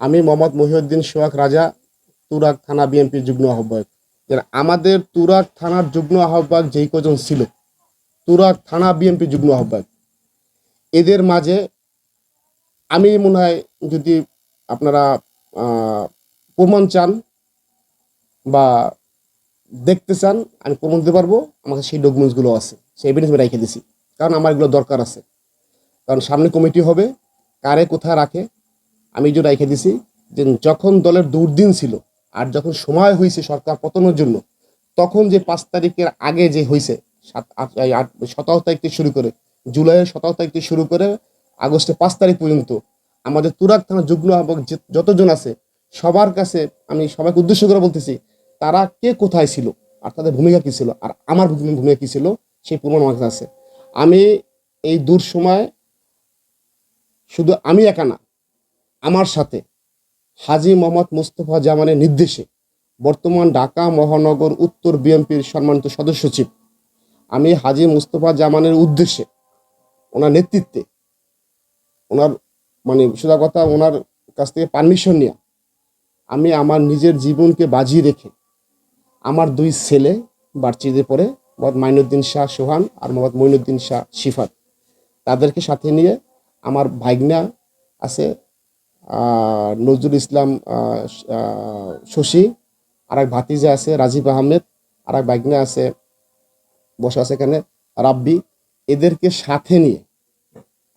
আমি মোহাম্মদ মহিউদ্দিন সোহাগ রাজা, তুরাগ থানা বিএনপির যুগ্ম আহ্বায়ক। আমাদের তুরাগ থানার যুগ্ম আহ্বায়ক যেই কজন ছিল, তুরাগ থানা বিএনপির যুগ্ম আহ্বায়ক। এদের মাঝে আমি মনে হয় যদি আপনারা প্রমাণ চান বা দেখতে চান, আমি প্রমাণ দিতে পারব। আমাকে সেই ডকুমেন্টসগুলো আছে, সেই এভিডেন্স আমি রেখে দিছি। কারণ আমার এগুলো দরকার আছে। কারণ সামনে কমিটি হবে, কারে কোথায় রাখে আমি যে রেখে দিছি যে যখন দলের দুর্দিন ছিল আর যখন সময় হয়েছে সরকার পতনের জন্য, তখন যে পাঁচ তারিখের আগে যে হয়েছে, সাত, আট সতেরো তারিখ থেকে শুরু করে, জুলাইয়ের সতেরো তারিখ থেকে শুরু করে আগস্টের পাঁচ তারিখ পর্যন্ত আমাদের তুরাক থানার যুগ্ম আহ্বায়ক যে- যতজন আছে, সবার কাছে আমি সবাইকে উদ্দেশ্য করে বলতেছি, তারা কে কোথায় ছিল আর তাদের ভূমিকা কি ছিল আর আমার ভূমিকা কি ছিল, সেই প্রমাণ আমার কাছে আছে। আমি এই দূর সময় শুধু আমি একা না আমার সাথে হাজি মোহাম্মদ মুস্তফা জামানের নির্দেশে বর্তমান ঢাকা মহানগর উত্তর বিএনপির সম্মানিত সদস্য সচিব। আমি হাজি মুস্তফা জামানের উদ্দেশ্যে ওনার নেতৃত্বে ওনার মানে সোজা কথা ওনার কাছ থেকে পারমিশন নিয়ে আমি আমার নিজের জীবনকে বাজিয়ে রেখে আমার দুই ছেলে বার্চিতে পড়ে, মোহাম্মদ মাইনুদ্দিন শাহ সোহান আর মোহাম্মদ মইনুদ্দিন শাহ শিফাত। তাদেরকে সাথে নিয়ে আমার ভাইগনা আছে নজরুল ইসলাম শশী আর এক ভাতিজা আছে, রাজীব আহমেদ আর এক ভাইগনা আছে, বসে আছে এখানে, রাব্বি। এদেরকে সাথে নিয়ে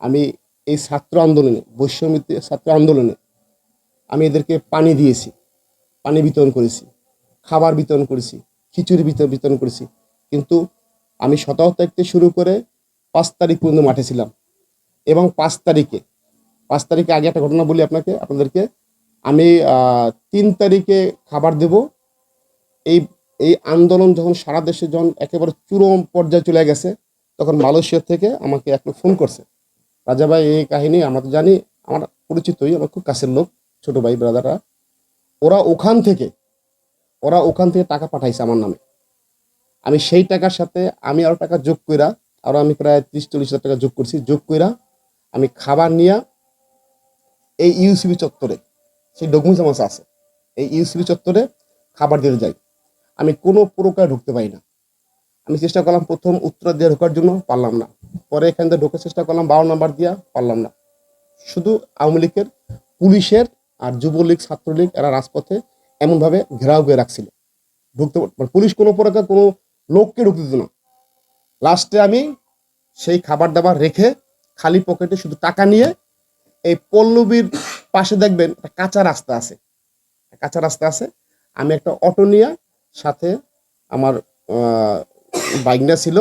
আমি এই ছাত্র আন্দোলনে বৈষম্যতে ছাত্র আন্দোলনে আমি এদেরকে পানি দিয়েছি, পানি বিতরণ করেছি, খাবার বিতরণ করেছি, খিচুড়ি বিতরণ বিতরণ করেছি। কিন্তু আমি সতেরো তারিখ থেকে শুরু করে পাঁচ তারিখ পর্যন্ত মাঠে ছিলাম এবং পাঁচ তারিখে পাঁচ তারিখে আগে একটা ঘটনা বলি আপনাকে, আপনাদেরকে। আমি তিন তারিখে খাবার দেব। এই এই আন্দোলন যখন সারা দেশে যখন একেবারে চূড়ম পর্যায়ে চলে গেছে, তখন মালয়েশিয়া থেকে আমাকে এক ফোন করছে। রাজা ভাই, এই কাহিনী আমরা তো জানি, আমার পরিচিতই, আমার খুব কাছের লোক, ছোট ভাই ব্রাদাররা ওরা ওখান থেকে, ওরা ওখান থেকে টাকা পাঠাইছে আমার নামে। আমি সেই টাকার সাথে আমি আরও টাকা যোগ কইরা, আরও আমি প্রায় ত্রিশ, চল্লিশ হাজার টাকা যোগ করছি। যোগ কইরা আমি খাবার নিয়ে এই ইউসিবি চত্বরে, সেই ডকুমেন্টস আমার আছে, এই ইউসিবি চত্বরে খাবার দিতে যাই। আমি কোনো প্রকার ঢুকতে পারি না। আমি চেষ্টা করলাম প্রথম উত্তর দিয়ে ঢোকার জন্য, পারলাম না। পরে এখান থেকে ঢোকার চেষ্টা করলাম, বারো নাম্বার দিয়া পারলাম না। শুধু আওয়ামী লীগের পুলিশের আর যুবলীগ, ছাত্রলীগ এরা রাজপথে এমনভাবে ঘেরাও করে রাখছিল। ঢুকতে মানে পুলিশ কোনো প্রকার কোনো লোককে ঢুকতে দিত না। লাস্টে আমি সেই খাবার দাবার রেখে খালি পকেটে শুধু টাকা নিয়ে এই পল্লবীর পাশে দেখবেন একটা কাঁচা রাস্তা আছে। কাঁচা রাস্তা আছে। আমি একটা অটো নিয়ে সাথে আমার বাইকটা ছিল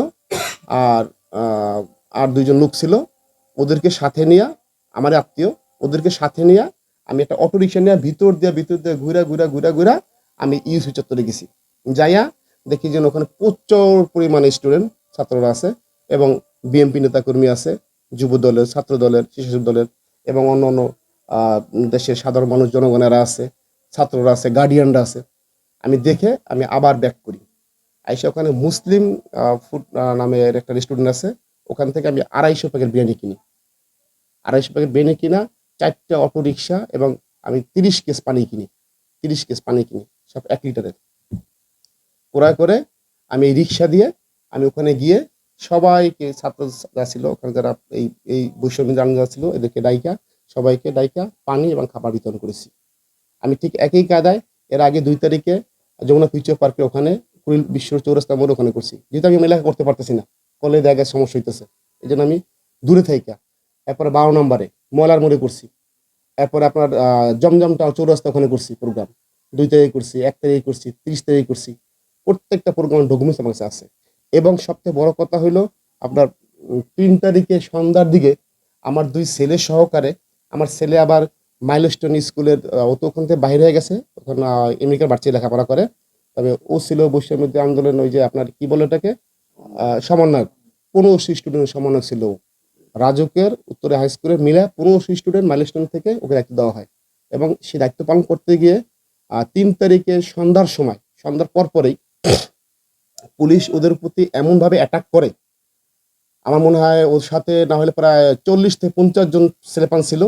আর আর দুইজন লোক ছিল। ওদেরকে সাথে নিয়ে, আমার আত্মীয়, ওদেরকে সাথে নিয়ে আমি একটা অটো রিক্সা নিয়ে ভিতর দিয়ে ভিতর দিয়ে ঘুরা ঘুরা ঘুরা ঘুরা আমি ইউসি চত্বরে গেছি। যাইয়া দেখি যে ওখানে প্রচুর পরিমাণে স্টুডেন্ট ছাত্ররা আছে এবং বিএনপি নেতাকর্মী আছে, যুব দলের, ছাত্র দলের, শিশু দলের এবং অন্য অন্য দেশের সাধারণ মানুষ, জনগণেরা আছে, ছাত্ররা আছে গার্ডিয়ানরা আছে। আমি দেখে আমি আবার ব্যাক করি। আইসা ওখানে মুসলিম ফুড নামের একটা রেস্টুরেন্ট আছে। ওখান থেকে আমি আড়াইশো প্যাকেট বিরিয়ানি কিনি। আড়াইশো প্যাকেট বিরিয়ানি কিনা, চারটে অটো রিক্সা এবং আমি তিরিশ কেস পানি কিনি। তিরিশ কেস পানি কিনি, সব এক লিটারের ক্রয় করে আমি এই রিক্সা দিয়ে আমি ওখানে গিয়ে সবাইকে ছাত্র যা ছিল, ওখানে যারা এই এই বৈষম্য যারা ছিল, এদেরকে ডাইকা, সবাইকে ডাইকা পানি এবং খাবার বিতরণ করেছি। আমি ঠিক একই কায়দায় এর আগে দুই তারিখে যমুনা ফিউচার পার্কের ওখানে কুড়িল বিশ্ব চৌরাস্তা মোড় ওখানে করছি। যেহেতু আমি মেলা করতে পারতেছি না কলে জায়গায় সমস্যা হইতেছে। এই জন্য আমি দূরে থাইকা। এরপরে বারো নম্বরে ময়লার মোড়ে করছি। এরপরে আপনার জমজমটা চৌরাস্তা ওখানে করছি প্রোগ্রাম দুই তারিখে করছি, এক তারিখে করছি, তিরিশ তারিখে করছি। প্রত্যেকটা প্রোগ্রাম ডকুমেন্টস আমার কাছে আছে। এবং সবচেয়ে বড় কথা হলো আপনার তিন তারিখে সন্ধ্যার দিকে আমার দুই ছেলে সহকারে, আমার ছেলে আবার মাইলস্টোন স্কুলের ও তো ওখান থেকে বাইরে হয়ে গেছে, ওখানে আমেরিকার বাচ্চা লেখাপড়া করে। তবে ও ছিল বৈষম্য আন্দোলন ওই যে আপনার কি বলে ওটাকে? সমন্বয়ক। পনেরোশো স্টুডেন্ট সমন্বয়ক ছিল। রাজকের উত্তরে হাই স্কুলে মিলে পনেরোশো স্টুডেন্ট মাইলস্টোন থেকে ওকে দায়িত্ব দেওয়া হয়। এবং সে দায়িত্ব পালন করতে গিয়ে তিন তারিখে সন্ধ্যার সময়, সন্ধ্যার পর পরেই পুলিশ ওদের প্রতি এমনভাবে অ্যাটাক করে, আমার মনে হয় ওর সাথে না হলে প্রায় চল্লিশ থেকে পঞ্চাশ জন ছেলেপান ছিল।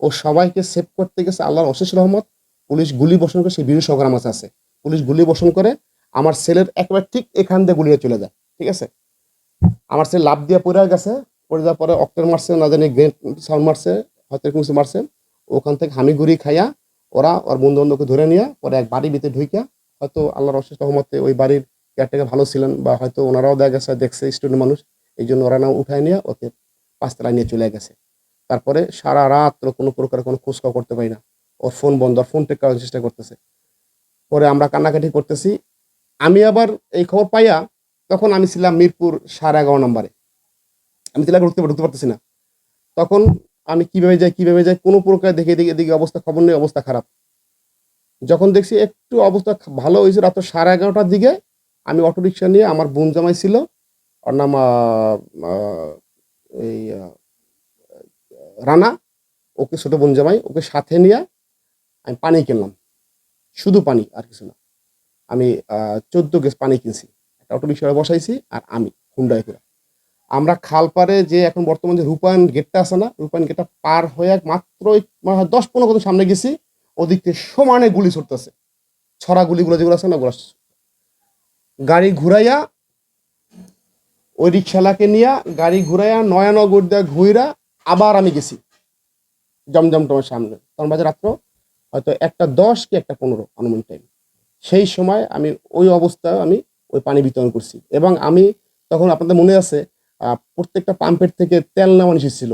ও সবাইকে সেভ করতে গেছে আল্লাহর অশেষ রহমত। পুলিশ গুলি বর্ষণ করে, সেই বীর সহকার আমার আছে। পুলিশ গুলি বর্ষণ করে, আমার ছেলের একেবারে ঠিক এখান দিয়ে গুলিয়ে চলে যায়, ঠিক আছে? আমার ছেলে লাভ দিয়ে পড়ে গেছে, পড়ে যাওয়ার পরে অক্টের মারছে, না জানি গ্রেন সাউন্ড মারছে, হয়তো এরকম কিছু মারছে। ওখান থেকে হামি ঘুরি খাইয়া ওরা ওর বন্ধু বান্ধবকে ধরে নিয়ে, পরে এক বাড়ির ভিতরে ঢুইকা, হয়তো আল্লাহর অশেষ রহমতে ওই বাড়ির কেয়ারটেকার ভালো ছিলেন বা হয়তো ওনারাও দেখা গেছে, দেখছে স্টুডেন্ট মানুষ, এই জন্য ওরা না উঠায় নিয়ে ওকে পাঁচতলায় নিয়ে চলে গেছে। তারপরে সারা রাত কোনো প্রকার কোনো খোঁজ খবর করতে পারি না। ওর ফোন বন্ধ, ওর ফোন টেক করার চেষ্টা করতেছে। পরে আমরা কান্নাকাটি করতেছি। আমি আবার এই খবর পাইয়া তখন আমি ছিলাম মিরপুর সাড়ে এগারো নম্বরে। আমি ছিলাম ঢুকতে ঢুকতে পারতেছি না। তখন আমি কীভাবে যাই কীভাবে যাই, কোনো প্রকার দেখে এদিকে এদিকে অবস্থা, খবর নেই, অবস্থা খারাপ। যখন দেখছি একটু অবস্থা ভালো হয়েছে রাত সাড়ে এগারোটার দিকে আমি অটো রিক্সা নিয়ে আমার বোন জামাই ছিল। ওর নাম এই রানা। ওকে ছোট বোন জামাই, ওকে সাথে নিয়ে আমি পানি কিনলাম। শুধু পানি, আর কিছু না। আমি চোদ্দ গেস পানি কিনছি। একটা অটো রিক্সা বসাইছি, আর আমি হুন্ডায় করে। আমরা খাল পারে যে এখন বর্তমানে যে রূপায়ণ গেটটা আছে না, রূপায়ণ গেটটা পার হয়ে মাত্র মনে দশ পনেরো কত সামনে গেছি। ওদিক থেকে সমানে গুলি ছুটতেছে। ছড়া গুলিগুলো যেগুলো আছে না, ওগুলো গাড়ি ঘুরাইয়া, ওই রিক্সালাকে নিয়ে গাড়ি ঘুরাইয়া নয়ানগর দিয়ে ঘুইরা আবার আমি গেছি জমজম টমের সামনে। তখন বাজে রাত্র, হয়তো একটা দশ কি একটা পনেরো আনুমান টাইম সেই সময় আমি ওই অবস্থায় আমি ওই পানি বিতরণ করছি এবং আমি তখন আপনাদের মনে আছে প্রত্যেকটা পাম্পের থেকে তেল নেওয়া নিষেধ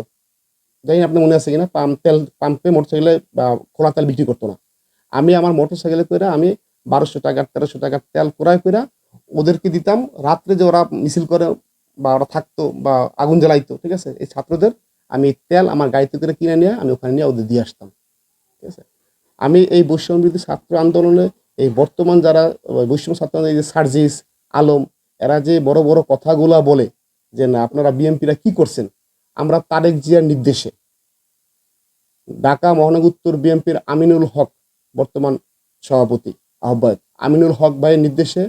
জানি না আপনার মনে আছে কিনা, পাম্প, তেল, পাম্পে মোটরসাইকেলে খোলা তেল বিক্রি করতো না। আমি আমার মোটরসাইকেলে করে আমি বারোশো টাকার, তেরোশো টাকার তেল ক্রয় করে ওদেরকে দিতাম। রাত্রে যে ওরা মিছিল করে বা ওরা থাকতো বা আগুন জ্বালাইতো, ঠিক আছে? এই ছাত্রদের আমি তেল আমার গাড়িতে করে কিনে নিয়ে, আমি ওখানে নিয়ে ওদের দিয়ে আসতাম, ঠিক আছে? আমি এই বৈষম্য ছাত্র আন্দোলনে, এই বর্তমান যারা বৈষম্য ছাত্র এই যে সার্জিস, আলম, এরা যে বড় বড় কথাগুলা বলে যে, না, আপনারা বিএনপিরা কি করছেন? আমরা তারেক জিয়ার নির্দেশে ঢাকা মহানগর উত্তর বিএনপির আমিনুল হক বর্তমান সভাপতি, আহ্বায়ক, আমিনুল হক ভাইয়ের নির্দেশে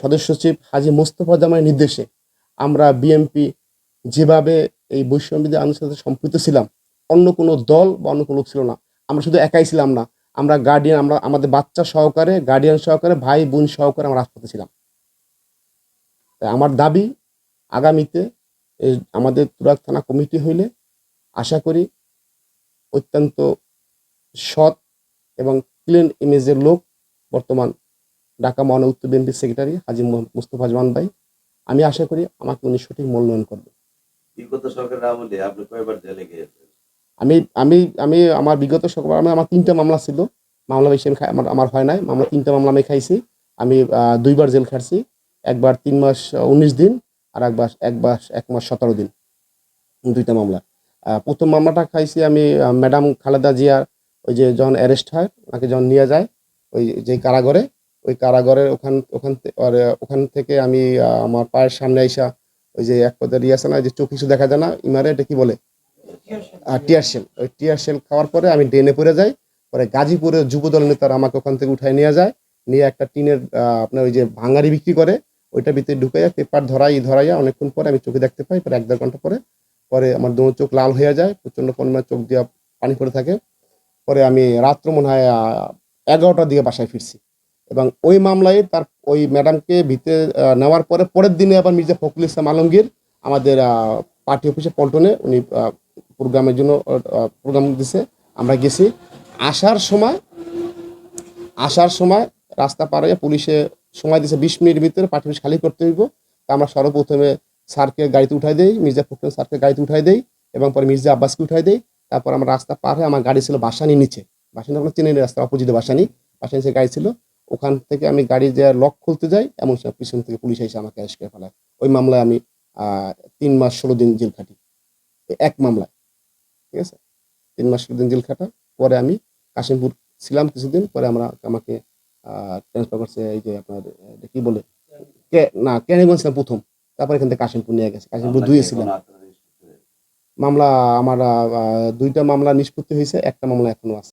সদস্য সচিব হাজি মোস্তফা জামাইয়ের নির্দেশে আমরা বিএনপি যেভাবে এই বৈষম্যবিধি আন্দোলনের সাথে সম্পৃক্ত ছিলাম, অন্য কোনো দল বা অন্য কোনো লোক ছিল না। আমরা শুধু একাই ছিলাম না, আমরা গার্ডিয়ান আমরা আমাদের বাচ্চা সহকারে গার্ডিয়ান সহকারে, ভাই, বোন সহকারে আমরা রাজপথে ছিলাম। তাই আমার দাবি, আগামীতে আমাদের তুরাগ থানা কমিটি হইলে আশা করি অত্যন্ত সৎ এবং ক্লিন ইমেজের লোক বর্তমান ঢাকা মহানগর উত্তর বিএনপির সেক্রেটারি হাজি মুস্তফা জমান ভাই। আমি আশা করি আমাকে উনি সঠিক মূল্যায়ন করবে। আমি আমি আমি আমার বিগত সকল আমি আমার তিনটা মামলা ছিল। মামলা বেশি আমি আমার আমার হয় নাই। মামলা তিনটা মামলা আমি খাইছি। আমি দুইবার জেল খাটছি। একবার তিন মাস উনিশ দিন আর একবার একবার এক মাস সতেরো দিন। দুইটা মামলা। প্রথম মামলাটা খাইছি আমি ম্যাডাম খালেদা জিয়ার ওই যে যখন অ্যারেস্ট হয় ওনাকে যখন নিয়ে যায় ওই যে কারাগারে ওই কারাগারের ওখান ওখান ওখান থেকে আমি আমার পায়ের সামনে আইসা ওই যে এক পদের ইয়ে আছে না যে চোখ কিছু দেখা যায় না, ইমারে এটা কি বলে? আর টিয়ার শেল ওই টিয়ার শেল খাওয়ার পরে আমি ড্রেনে পড়ে যাই, পরে গাজীপুরের যুবদল নেতারা আমাকে ওখান থেকে উঠায় নিয়ে যায়, নিয়ে একটা টিনের আপনার ওই যে ভাঙারি বিক্রি করে, ওইটা ভিতরে ঢুকাইয়া পেপার ধরাই, ধরাইয়া অনেকক্ষণ পরে আমি চোখে দেখতে পাই পরে এক দেড় ঘণ্টা পরে পরে আমার দু চোখ লাল হয়ে যায় প্রচণ্ড পরিমাণে চোখ দিয়া পানি পড়ে থাকে, পরে আমি রাত্র মনে হয় এগারোটার দিকে বাসায় ফিরছি। এবং ওই মামলায় তার ওই ম্যাডামকে ভিতরে নেওয়ার পরে, পরের দিনে আবার মির্জা ফখরুল ইসলাম আলমগীর আমাদের পার্টি অফিসে পল্টনে উনি প্রোগ্রামের জন্য প্রোগ্রাম দিছে। আমরা গেছি। আসার সময় আসার সময় রাস্তা পার হয়ে পুলিশে সময় দিছে বিশ মিনিট ভিতরে পার্টি অফিস খালি করতে হইব। তা আমরা সর্বপ্রথমে স্যারকে গাড়িতে উঠাই দেই, মির্জা ফখরুল স্যারকে গাড়িতে উঠাই দেই এবং পরে মির্জা আব্বাসকে উঠাই দেই। তারপর আমরা রাস্তা পার হয়ে আমার গাড়ি ছিল বাসানি নিচে। বাসানি আমরা চিনি রাস্তা অপোজিটে বাসানি। বাসানি নিচে গাড়ি ছিল। ওখান থেকে আমি গাড়ি যে লক খুলতে যাই এমন সময় পিছন থেকে পুলিশ এসে আমাকে করে ফেলায়। ওই মামলায় আমি আহ, তিন মাস ষোলো দিন জেল খাটি। এক মামলায় ঠিক আছে? তিন মাস ষোলো দিন জেল খাটা পরে আমি কাশিমপুর ছিলাম কিছুদিন পরে আমরা আমাকে ট্রান্সফার করছে এই যে আপনার কি বলে? কে না কেরানীগঞ্জ ছিলাম প্রথম। তারপর এখান থেকে কাশিমপুর নিয়ে গেছে। কাশিমপুর দুয়ে ছিলাম। মামলা আমার দুইটা মামলা নিষ্পত্তি হয়েছে একটা মামলা এখনও আছে।